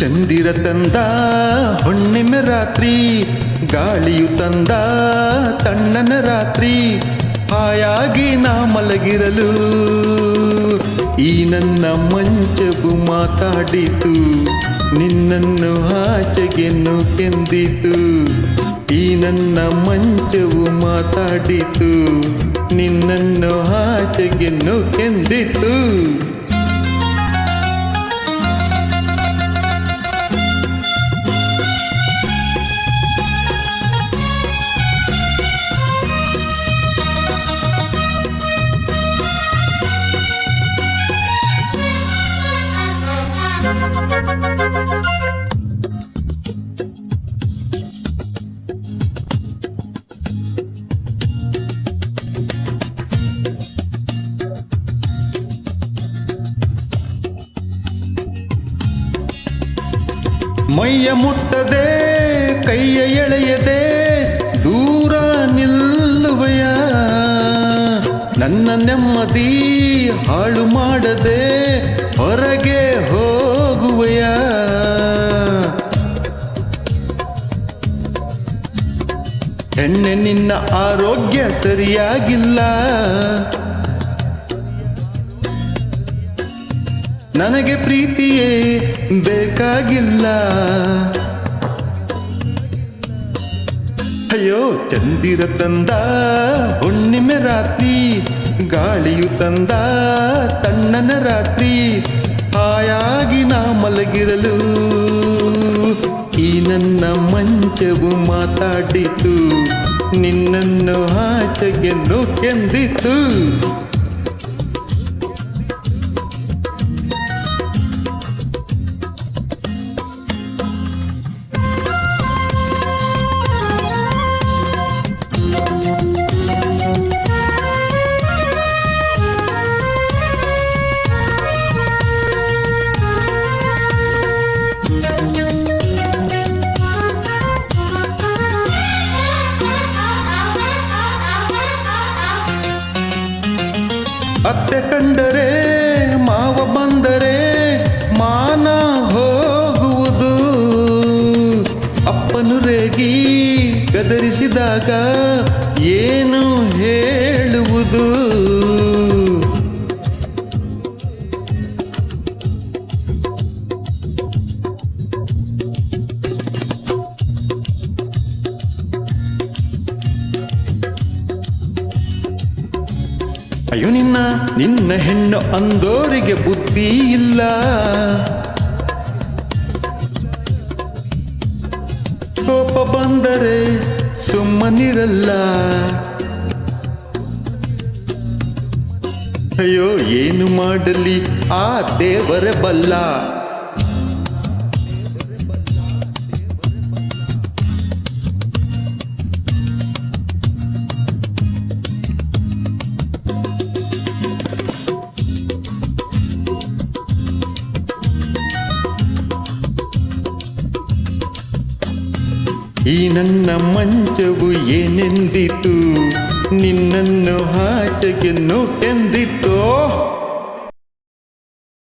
ಚಂದಿರ ತಂದ, ಹುಣ್ಣಿಮೆ ರಾತ್ರಿ, ಗಾಳಿಯು ತಂದ, ತಣ್ಣನ ರಾತ್ರಿ, ಹಾಯಾಗಿ ನಾ ಮಲಗಿರಲು. ಈ ನನ್ನ ಮಂಚವು ಮಾತಾಡಿತು, ನಿನ್ನನ್ನು ಆಚೆಗೆನ್ನು ಕೆಂದಿತು. ಈ ನನ್ನ ಮಂಚವು ಮಾತಾಡಿತು, ನಿನ್ನನ್ನು ಆಚೆಗೆನ್ನು ಕೆಂದಿತು. ಮೈಯ ಮುಟ್ಟದೆ, ಕೈಯ ಎಳೆಯದೆ, ದೂರ ನಿಲ್ಲುವೆಯ. ನನ್ನ ನೆಮ್ಮದಿ ಹಾಳು ಮಾಡದೆ ಹೊರಗೆ ಹೋಗುವೆಯ. ಹೆಣ್ಣೆ ನಿನ್ನ ಆರೋಗ್ಯ ಸರಿಯಾಗಿಲ್ಲ. ನನಗೆ ಪ್ರೀತಿಯೇ ಬೇಕಾಗಿಲ್ಲ. ಅಯ್ಯೋ, ಚಂದಿರ ತಂದ, ಹುಣ್ಣಿಮೆ ರಾತ್ರಿ, ಗಾಳಿಯು ತಂದ, ತಣ್ಣನ ರಾತ್ರಿ, ಹಾಯಾಗಿ ನಾ ಮಲಗಿರಲು. ಈ ನನ್ನ ಮಂಚವು ಮಾತಾಡಿತು, ನಿನ್ನನ್ನು ಆಚೆಗೆ ಕೆಂದಿತು ಅತ್ತೆ ಕಂಡರೆ ಮಾವ ಬಂದರೆ ಮಾನ ಹೋಗುವುದು. ಅಪ್ಪನು ರೇಗಿ ಗದರಿಸಿದಾಗ ಅಯ್ಯೋ ನಿನ್ನ ನಿನ್ನ ಹೆಣ್ಣು ಅಂದೋರಿಗೆ ಬುದ್ಧಿ ಇಲ್ಲ. ಕೋಪ ಬಂದರೆ ಸುಮ್ಮನಿರಲ್ಲ. ಅಯ್ಯೋ, ಏನು ಮಾಡಲಿ? ಆ ದೇವರ ಬಲ್ಲ. ಈ ನನ್ನ ಮಂಚವು ಏನೆಂದಿತು? ನಿನ್ನನ್ನು ಹಾಚಗೆನ್ನು ಎಂದಿತೋ